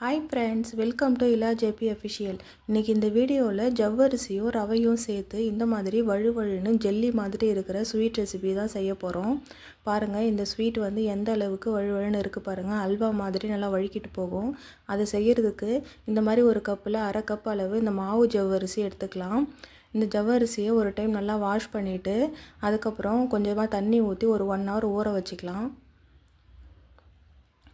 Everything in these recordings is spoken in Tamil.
Hi friends welcome to Ila J P official இன்றைக்கி இந்த வீடியோவில் ஜவ்வரிசியும் ரவையும் சேர்த்து இந்த மாதிரி வழுவழுன்னு ஜெல்லி மாதிரி இருக்கிற ஸ்வீட் ரெசிபி தான் செய்ய போகிறோம் பாருங்கள் இந்த ஸ்வீட் வந்து எந்த அளவுக்கு வழுவழுன்னு இருக்குது பாருங்கள் அல்வா மாதிரி நல்லா வழுக்கிட்டு போகும். அதை செய்கிறதுக்கு இந்த மாதிரி ஒரு கப்பில் அரை கப் அளவு இந்த மாவு ஜவ்வரிசி எடுத்துக்கலாம். இந்த ஜவ்வரிசியை ஒரு டைம் நல்லா வாஷ் பண்ணிவிட்டு அதுக்கப்புறம் கொஞ்சமாக தண்ணி ஊற்றி ஒரு ஒன் ஹவர் ஊற வச்சுக்கலாம்.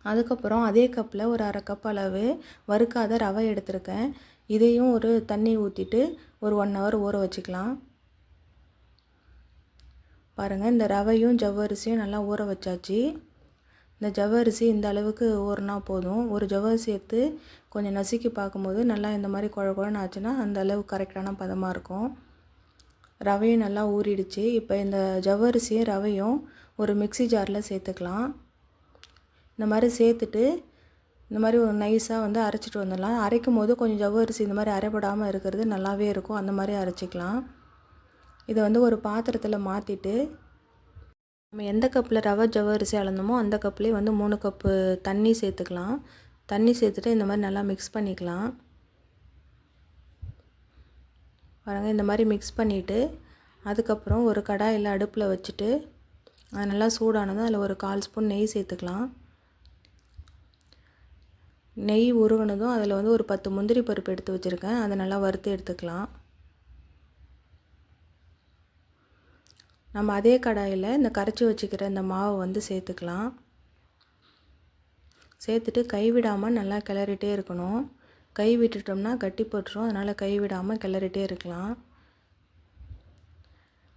அதுக்கப்புறம் அதே கப்பில் ஒரு அரை கப் அளவு வறுக்காத ரவை எடுத்திருக்கேன். இதையும் ஒரு தண்ணி ஊற்றிட்டு ஒரு ஒன் ஹவர் ஊற வச்சுக்கலாம். பாருங்கள் இந்த ரவையும் ஜவ்வரிசியும் நல்லா ஊற வச்சாச்சு. இந்த ஜவ்வரிசி இந்த அளவுக்கு ஊறினா போதும். ஒரு ஜவ்வரிசி எடுத்து கொஞ்சம் நசுக்கி பார்க்கும்போது நல்லா இந்த மாதிரி குழ குழன்னு ஆச்சுன்னா அந்த அளவு கரெக்டான பதமாக இருக்கும். ரவையும் நல்லா ஊறிடுச்சு. இப்போ இந்த ஜவ்வரிசியும் ரவையும் ஒரு மிக்சி ஜாரில் சேர்த்துக்கலாம். இந்த மாதிரி சேர்த்துட்டு இந்த மாதிரி ஒரு நைஸாக வந்து அரைச்சிட்டு வந்துடலாம். அரைக்கும் போது கொஞ்சம் ஜவ்வரிசி இந்த மாதிரி அரைப்படாமல் இருக்கிறது நல்லாவே இருக்கும். அந்த மாதிரி அரைச்சிக்கலாம். இதை வந்து ஒரு பாத்திரத்தில் மாற்றிட்டு நம்ம எந்த கப்பில் ரவை ஜவ்வரிசி அளந்தோமோ அந்த கப்லேயே வந்து மூணு கப்பு தண்ணி சேர்த்துக்கலாம். தண்ணி சேர்த்துட்டு இந்த மாதிரி நல்லா மிக்ஸ் பண்ணிக்கலாம். பாருங்கள் இந்த மாதிரி மிக்ஸ் பண்ணிவிட்டு அதுக்கப்புறம் ஒரு கடாயில் அடுப்பில் வச்சுட்டு அது நல்லா சூடானதும் அதில் ஒரு கால் ஸ்பூன் நெய் சேர்த்துக்கலாம். நெய் உருகினதும் அதில் வந்து ஒரு பத்து முந்திரி பருப்பு எடுத்து வச்சுருக்கேன். அதை நல்லா வறுத்து எடுத்துக்கலாம். நம்ம அதே கடாயில் இந்த கரைச்சி வச்சுக்கிற இந்த மாவை வந்து சேர்த்துக்கலாம். சேர்த்துட்டு கைவிடாமல் நல்லா கிளறிட்டே இருக்கணும். கை விட்டுட்டோம்னா கட்டி போட்டுரும். அதனால் கை விடாமல் கிளறிட்டே இருக்கலாம்.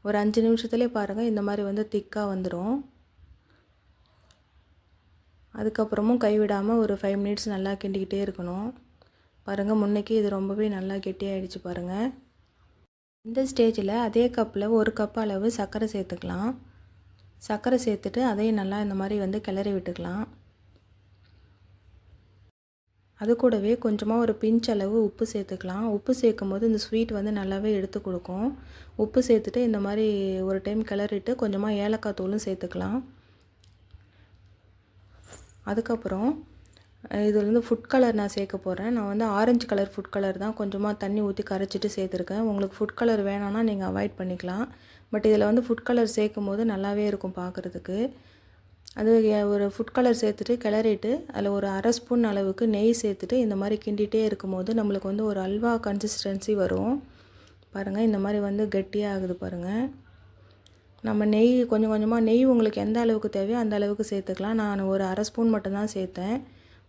ஒரு அஞ்சு நிமிஷத்துலேயே பாருங்கள் இந்த மாதிரி வந்து திக்காக வந்துடும் அதுக்கப்புறமும் கைவிடாமல் ஒரு ஃபைவ் மினிட்ஸ் நல்லா கிண்டிக்கிட்டே இருக்கணும். பாருங்கள் முன்னைக்கு இது ரொம்பவே நல்லா கெட்டியாகிடுச்சு பாருங்கள் இந்த ஸ்டேஜில் அதே கப்பில் ஒரு கப் அளவு சர்க்கரை சேர்த்துக்கலாம். சர்க்கரை சேர்த்துட்டு அதையும் நல்லா இந்த மாதிரி வந்து கிளறி விட்டுக்கலாம். அது கூடவே கொஞ்சமாக ஒரு பிஞ்ச் அளவு உப்பு சேர்த்துக்கலாம். உப்பு சேர்க்கும் போது இந்த ஸ்வீட் வந்து நல்லாவே எடுத்து கொடுக்கும். உப்பு சேர்த்துட்டு இந்த மாதிரி ஒரு டைம் கிளறிட்டு கொஞ்சமாக ஏலக்காய் தூளும் சேர்த்துக்கலாம். அதுக்கப்புறம் இதில் வந்து ஃபுட் கலர் நான் சேர்க்க போகிறேன் நான் வந்து ஆரஞ்சு கலர் ஃபுட் கலர் தான் கொஞ்சமாக தண்ணி ஊற்றி கரைச்சிட்டு சேர்த்துருக்கேன். உங்களுக்கு ஃபுட் கலர் வேணான்னா நீங்கள் அவாய்ட் பண்ணிக்கலாம். பட் இதில் வந்து ஃபுட் கலர் சேர்க்கும் போது நல்லாவே இருக்கும் பார்க்குறதுக்கு அது ஒரு ஃபுட் கலர் சேர்த்துட்டு கிளறிட்டு அதில் ஒரு அரை ஸ்பூன் அளவுக்கு நெய் சேர்த்துட்டு இந்த மாதிரி கிண்டிகிட்டே இருக்கும்போது நம்மளுக்கு வந்து ஒரு அல்வா கன்சிஸ்டன்சி வரும். பாருங்கள் இந்த மாதிரி வந்து கெட்டியாக ஆகுது பாருங்கள் நம்ம நெய் கொஞ்சம் கொஞ்சமாக நெய் உங்களுக்கு எந்த அளவுக்கு தேவையோ அந்த அளவுக்கு சேர்த்துக்கலாம். நான் ஒரு அரை ஸ்பூன் மட்டும்தான் சேர்த்தேன்.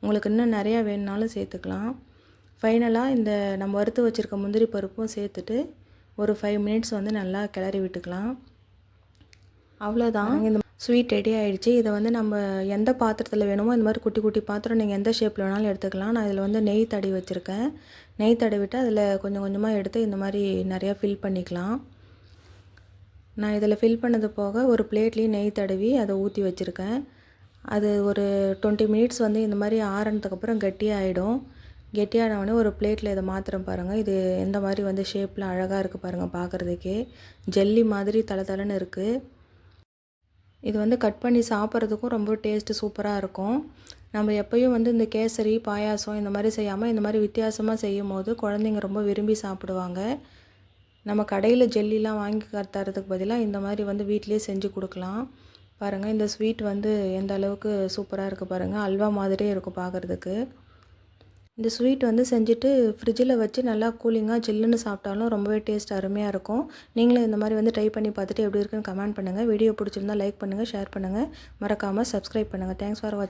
உங்களுக்கு இன்னும் நிறையா வேணுனாலும் சேர்த்துக்கலாம். ஃபைனலாக இந்த நம்ம வறுத்து வச்சுருக்க முந்திரி பருப்பும் சேர்த்துட்டு ஒரு ஃபைவ் மினிட்ஸ் வந்து நல்லா கிளறி விட்டுக்கலாம். அவ்வளோதான் இந்த ஸ்வீட் ரெடி ஆகிடுச்சு இதை வந்து நம்ம எந்த பாத்திரத்தில் வேணுமோ இந்த மாதிரி குட்டி குட்டி பாத்திரம் நீங்கள் எந்த ஷேப்பில் வேணாலும் எடுத்துக்கலாம். நான் இதில் வந்து நெய் தடி வச்சுருக்கேன். நெய் தடவிட்டு அதில் கொஞ்சம் கொஞ்சமாக எடுத்து இந்த மாதிரி நிறையா ஃபில் பண்ணிக்கலாம். நான் இதில் ஃபில் பண்ணது போக ஒரு பிளேட்லேயும் நெய் தடவி அதை ஊற்றி வச்சுருக்கேன். அது ஒரு டுவெண்ட்டி மினிட்ஸ் வந்து இந்த மாதிரி ஆறுனதுக்கப்புறம் கெட்டியாகிடும் கெட்டியானவொடனே ஒரு பிளேட்டில் இதை மாத்திரம் பாருங்கள் இது எந்த மாதிரி வந்து ஷேப்பில் அழகாக இருக்குது பாருங்கள் பார்க்குறதுக்கே ஜெல்லி மாதிரி தலை தலைன்னு இருக்குது இது வந்து கட் பண்ணி சாப்பிட்றதுக்கும் ரொம்ப டேஸ்ட்டு சூப்பராக இருக்கும். நம்ம எப்போயும் வந்து இந்த கேசரி பாயாசம் இந்த மாதிரி செய்யாமல் இந்த மாதிரி வித்தியாசமாக செய்யும் போது குழந்தைங்க ரொம்ப விரும்பி சாப்பிடுவாங்க. நம்ம கடையில் ஜெல்லிலாம் வாங்கி தரதுக்கு பதிலாக இந்த மாதிரி வந்து வீட்டிலே செஞ்சு கொடுக்கலாம். பாருங்கள் இந்த ஸ்வீட் வந்து எந்த அளவுக்கு சூப்பராக இருக்குது பாருங்கள் அல்வா மாதிரியே இருக்கும் பார்க்குறதுக்கு இந்த ஸ்வீட் வந்து செஞ்சுட்டு ஃப்ரிட்ஜில் வச்சு நல்லா கூலிங்காக ஜில்லுன்னு சாப்பிட்டாலும் ரொம்பவே டேஸ்ட் அருமையாக இருக்கும். நீங்களும் இந்த மாதிரி வந்து ட்ரை பண்ணி பார்த்துட்டு எப்படி இருக்குன்னு கமெண்ட் பண்ணுங்கள் வீடியோ பிடிச்சிருந்தால் லைக் பண்ணுங்கள் ஷேர் பண்ணுங்கள் மறக்காமல் சப்ஸ்கிரைப் பண்ணுங்கள் தேங்க்ஸ் ஃபார் வாட்ச்